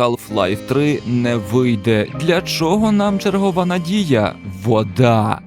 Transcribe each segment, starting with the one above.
Half-Life 3 не вийде. Для чого нам чергова надія? Вода.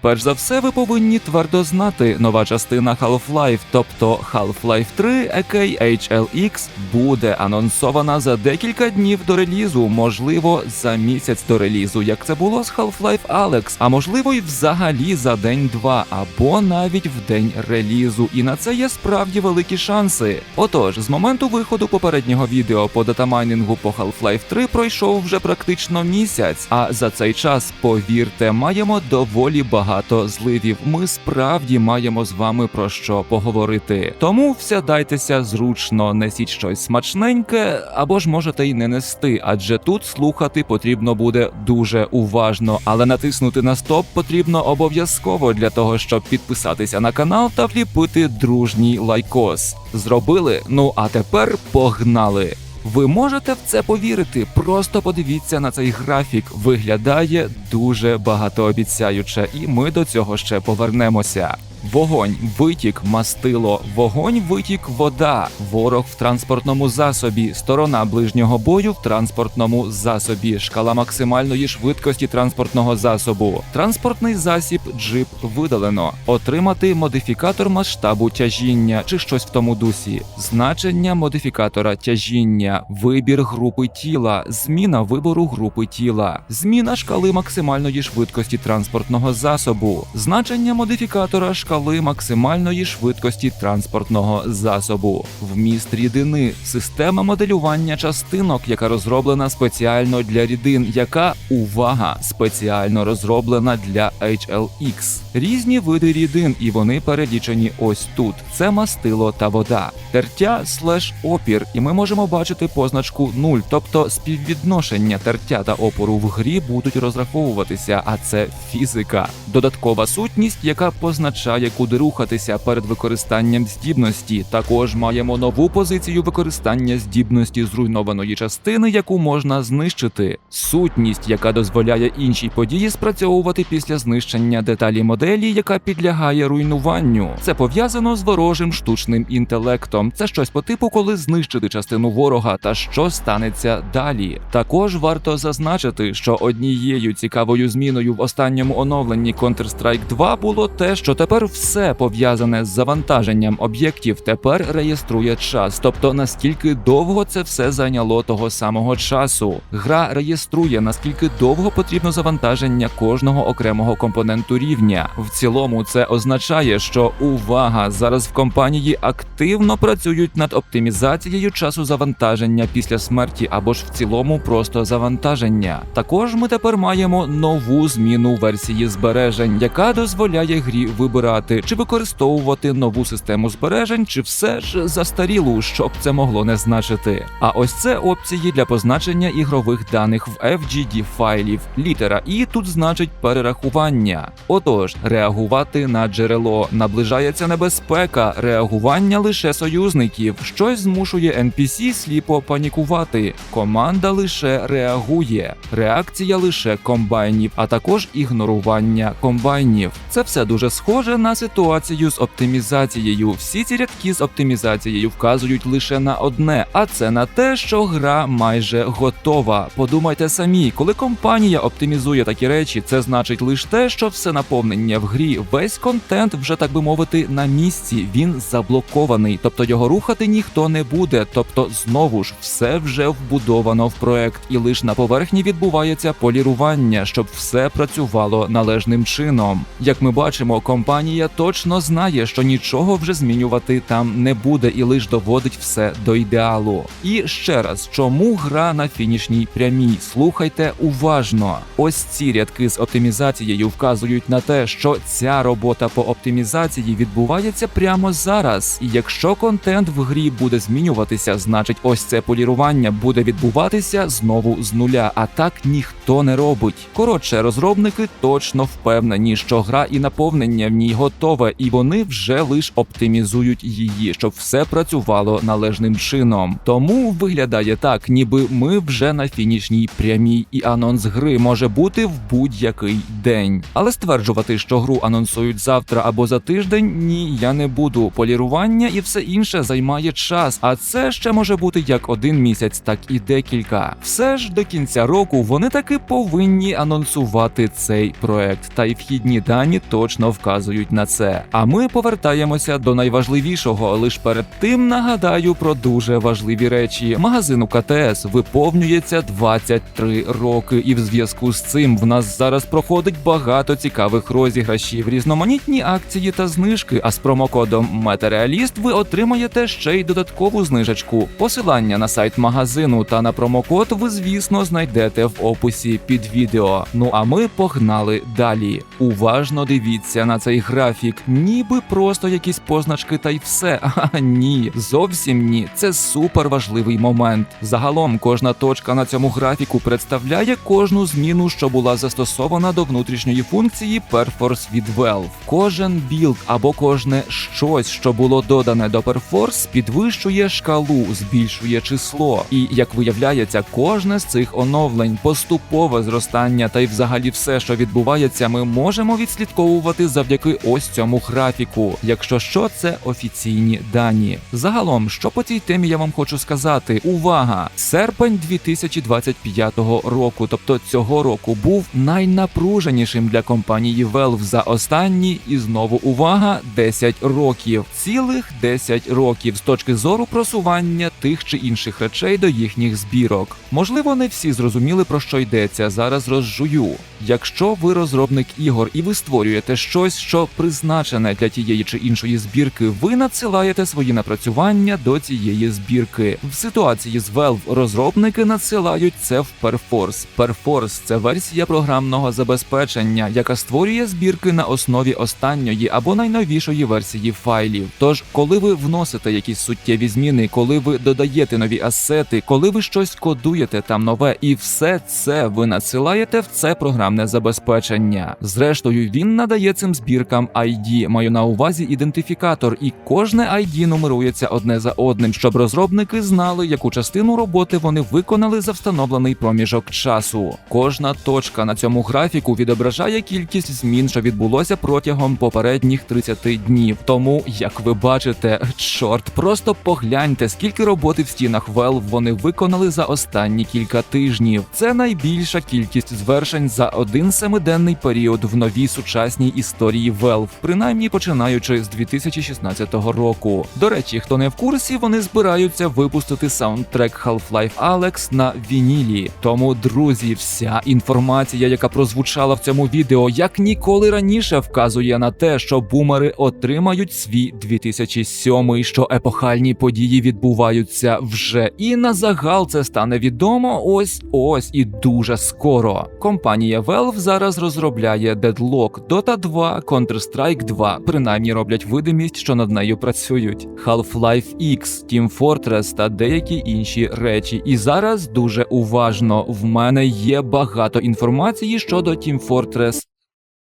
Перш за все, ви повинні твердо знати, нова частина Half-Life, тобто Half-Life 3, AKA HLX, буде анонсована за декілька днів до релізу, можливо, за місяць до релізу, як це було з Half-Life Alex, а можливо, й взагалі за день-два, або навіть в день релізу. І на це є справді великі шанси. Отож, з моменту виходу попереднього відео по датамайнінгу по Half-Life 3 пройшов вже практично місяць. А за цей час, повірте, маємо доволі багато зливів. Ми справді маємо з вами про що поговорити. Тому всядайтеся зручно, несіть щось смачненьке, або ж можете й не нести, адже тут слухати потрібно буде дуже уважно, але натиснути на стоп потрібно обов'язково для того, щоб підписатися на канал та вліпити дружній лайкос. Зробили? Ну а тепер погнали! Ви можете в це повірити. Просто подивіться на цей графік. Виглядає дуже багатообіцяюче, і ми до цього ще повернемося. Вогонь, витік, мастило, вогонь, витік, вода, ворог в транспортному засобі, сторона ближнього бою в транспортному засобі, шкала максимальної швидкості транспортного засобу, транспортний засіб, джип видалено, отримати модифікатор масштабу тяжіння. Чи щось в тому дусі, значення модифікатора тяжіння, вибір групи тіла, зміна вибору групи тіла, зміна шкали максимальної швидкості транспортного засобу, значення модифікатора шкали максимальної швидкості транспортного засобу, вміст рідини, система моделювання частинок, яка розроблена спеціально для рідин, яка увага спеціально розроблена для HLX. Різні види рідин, і вони перелічені ось тут. Це мастило та вода, тертя слеш опір, і ми можемо бачити позначку 0, тобто співвідношення тертя та опору в грі будуть розраховуватися, а це фізика. Додаткова сутність, яка позначає, куди рухатися перед використанням здібності. Також маємо нову позицію використання здібності зруйнованої частини, яку можна знищити. Сутність, яка дозволяє іншій події спрацьовувати після знищення деталі моделі, яка підлягає руйнуванню. Це пов'язано з ворожим штучним інтелектом. Це щось по типу, коли знищити частину ворога та що станеться далі. Також варто зазначити, що однією цікавою зміною в останньому оновленні Counter-Strike 2 було те, що тепер все пов'язане з завантаженням об'єктів тепер реєструє час, тобто наскільки довго це все зайняло того самого часу. Гра реєструє наскільки довго потрібно завантаження кожного окремого компоненту рівня. В цілому це означає, що увага зараз в компанії активно працюють над оптимізацією часу завантаження після смерті або ж в цілому просто завантаження. Також ми тепер маємо нову зміну версії збережень, яка дозволяє грі вибирати чи використовувати нову систему збережень, чи все ж застарілу, щоб це могло не значити. А ось це опції для позначення ігрових даних в FGD файлів. Літера І тут значить перерахування. Отож, реагувати на джерело наближається небезпека, реагування лише союзників. Щось змушує NPC сліпо панікувати. Команда лише реагує, реакція лише комбайнів, а також ігнорування комбайнів. Це все дуже схоже на ситуацію з оптимізацією. Всі ці рядки з оптимізацією вказують лише на одне, а це на те, що гра майже готова. Подумайте самі, коли компанія оптимізує такі речі, це значить лише те, що все наповнення в грі, весь контент вже так би мовити на місці. Він заблокований, тобто його рухати ніхто не буде. Тобто, знову ж все вже вбудовано в проект, і лише на поверхні відбувається полірування, щоб все працювало належним чином. Як ми бачимо, компанія точно знає, що нічого вже змінювати там не буде, і лише доводить все до ідеалу. І ще раз, чому гра на фінішній прямій? Слухайте уважно. Ось ці рядки з оптимізацією вказують на те, що ця робота по оптимізації відбувається прямо зараз. І якщо контент в грі буде змінюватися, значить ось це полірування буде відбуватися знову з нуля. А так ніхто не робить. Коротше, розробники точно впевнені, що гра і наповнення в ній готові готове, і вони вже лиш оптимізують її, щоб все працювало належним чином. Тому виглядає так, ніби ми вже на фінішній прямій, і анонс гри може бути в будь-який день. Але стверджувати, що гру анонсують завтра або за тиждень, ні, я не буду. Полірування і все інше займає час, а це ще може бути як один місяць, так і декілька. Все ж до кінця року вони таки повинні анонсувати цей проект, та й вхідні дані точно вказують на це. А ми повертаємося до найважливішого. Лиш перед тим нагадаю про дуже важливі речі. Магазину КТС виповнюється 23 роки, і в зв'язку з цим в нас зараз проходить багато цікавих розіграшів, різноманітні акції та знижки. А з промокодом Метереаліст ви отримаєте ще й додаткову знижечку. Посилання на сайт магазину та на промокод ви, звісно, знайдете в описі під відео. Ну а ми погнали далі. Уважно дивіться на цей графік, ніби просто якісь позначки та й все. А ні, зовсім ні. Це супер важливий момент. Загалом кожна точка на цьому графіку представляє кожну зміну, що була застосована до внутрішньої функції Perforce від Valve. Кожен білд або кожне щось, що було додане до Perforce, підвищує шкалу, збільшує число. І як виявляється, кожне з цих оновлень, поступове зростання та й взагалі все, що відбувається, ми можемо відслідковувати завдяки ось цьому графіку. Якщо що, це офіційні дані. Загалом, що по цій темі я вам хочу сказати, увага! Серпень 2025 року, тобто цього року, був найнапруженішим для компанії Valve за останні і знову увага 10 років, цілих 10 років з точки зору просування тих чи інших речей до їхніх збірок. Можливо, не всі зрозуміли про що йдеться. Зараз розжую. Якщо ви розробник ігор і ви створюєте щось, що призначене для тієї чи іншої збірки, ви надсилаєте свої напрацювання до цієї збірки. В ситуації з Valve розробники надсилають це в Perforce. Perforce – це версія програмного забезпечення, яка створює збірки на основі останньої або найновішої версії файлів. Тож, коли ви вносите якісь суттєві зміни, коли ви додаєте нові асети, коли ви щось кодуєте там нове, і все це ви надсилаєте в це програмне забезпечення. Зрештою, він надає цим збіркам ID, маю на увазі ідентифікатор, і кожне ID нумерується одне за одним, щоб розробники знали, яку частину роботи вони виконали за встановлений проміжок часу. Кожна точка на цьому графіку відображає кількість змін, що відбулося протягом попередніх 30 днів. Тому, як ви бачите, чорт, просто погляньте, скільки роботи в стінах Valve вони виконали за останні кілька тижнів. Це найбільша кількість звершень за один семиденний період в новій сучасній історії Valve, принаймні починаючи з 2016 року. До речі, хто не в курсі, вони збираються випустити саундтрек Half-Life Alex на вінілі. Тому, друзі, вся інформація, яка прозвучала в цьому відео, як ніколи раніше вказує на те, що бумери отримають свій 2007, що епохальні події відбуваються вже. І на загал це стане відомо ось ось і дуже скоро. Компанія Valve зараз розробляє Deadlock, Dota 2, Counter-Strike 2, принаймні роблять видимість, що над нею працюють. Half-Life X, Team Fortress та деякі інші речі. І зараз дуже уважно в мене є багато інформації щодо Team Fortress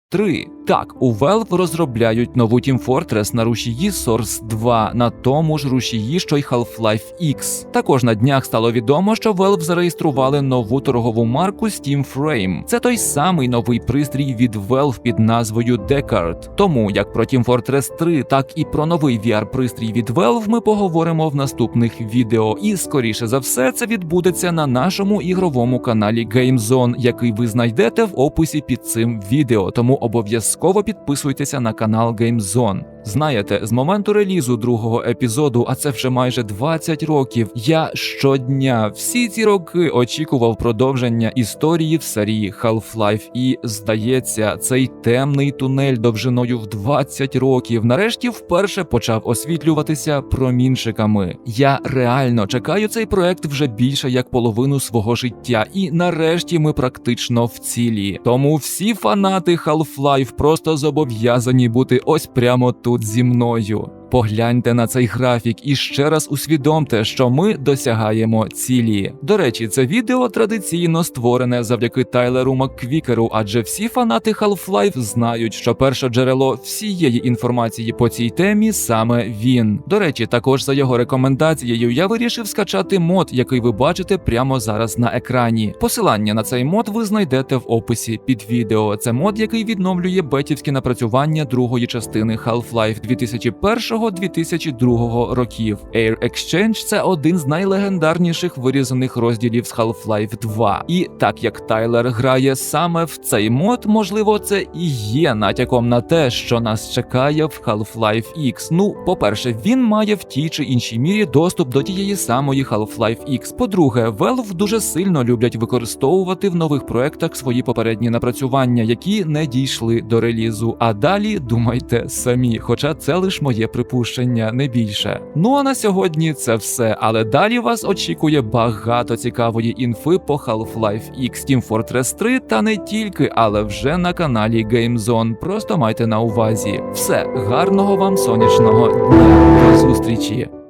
3. Так, у Valve розробляють нову Team Fortress на рушії Source 2, на тому ж рушії, що й Half-Life X. Також на днях стало відомо, що Valve зареєстрували нову торгову марку Steam Frame. Це той самий новий пристрій від Valve під назвою Deckard. Тому як про Team Fortress 3, так і про новий VR-пристрій від Valve ми поговоримо в наступних відео. І скоріше за все, це відбудеться на нашому ігровому каналі GameZone, який ви знайдете в описі під цим відео. Тому обов'язково підписуйтеся на канал GameZone. Знаєте, з моменту релізу другого епізоду, а це вже майже 20 років. Я щодня всі ці роки очікував продовження історії в серії Half-Life. І здається, цей темний тунель довжиною в 20 років нарешті вперше почав освітлюватися промінчиками. Я реально чекаю цей проект вже більше як половину свого життя, і нарешті ми практично в цілі. Тому всі фанати Half-Life просто зобов'язані бути ось прямо тут зі мною. Погляньте на цей графік і ще раз усвідомте, що ми досягаємо цілі. До речі, це відео традиційно створене завдяки Тайлеру Макквікеру, адже всі фанати Half-Life знають, що перше джерело всієї інформації по цій темі саме він. До речі, також за його рекомендацією я вирішив скачати мод, який ви бачите прямо зараз на екрані. Посилання на цей мод ви знайдете в описі під відео. Це мод, який відновлює бетівські напрацювання другої частини Half-Life 2001-2002 років. Air Exchange – це один з найлегендарніших вирізаних розділів з Half-Life 2. І так як Тайлер грає саме в цей мод, можливо, це і є натяком на те, що нас чекає в Half-Life X. Ну, по-перше, він має в тій чи іншій мірі доступ до тієї самої Half-Life X. По-друге, Valve дуже сильно люблять використовувати в нових проектах свої попередні напрацювання, які не дійшли до релізу. А далі думайте самі, хоча це лише моє припущення, не більше. Ну а на сьогодні це все. Але далі вас очікує багато цікавої інфи по Half-Life X, Team Fortress 3 та не тільки, але вже на каналі GameZone. Просто майте на увазі. Все, гарного вам сонячного дня. До зустрічі!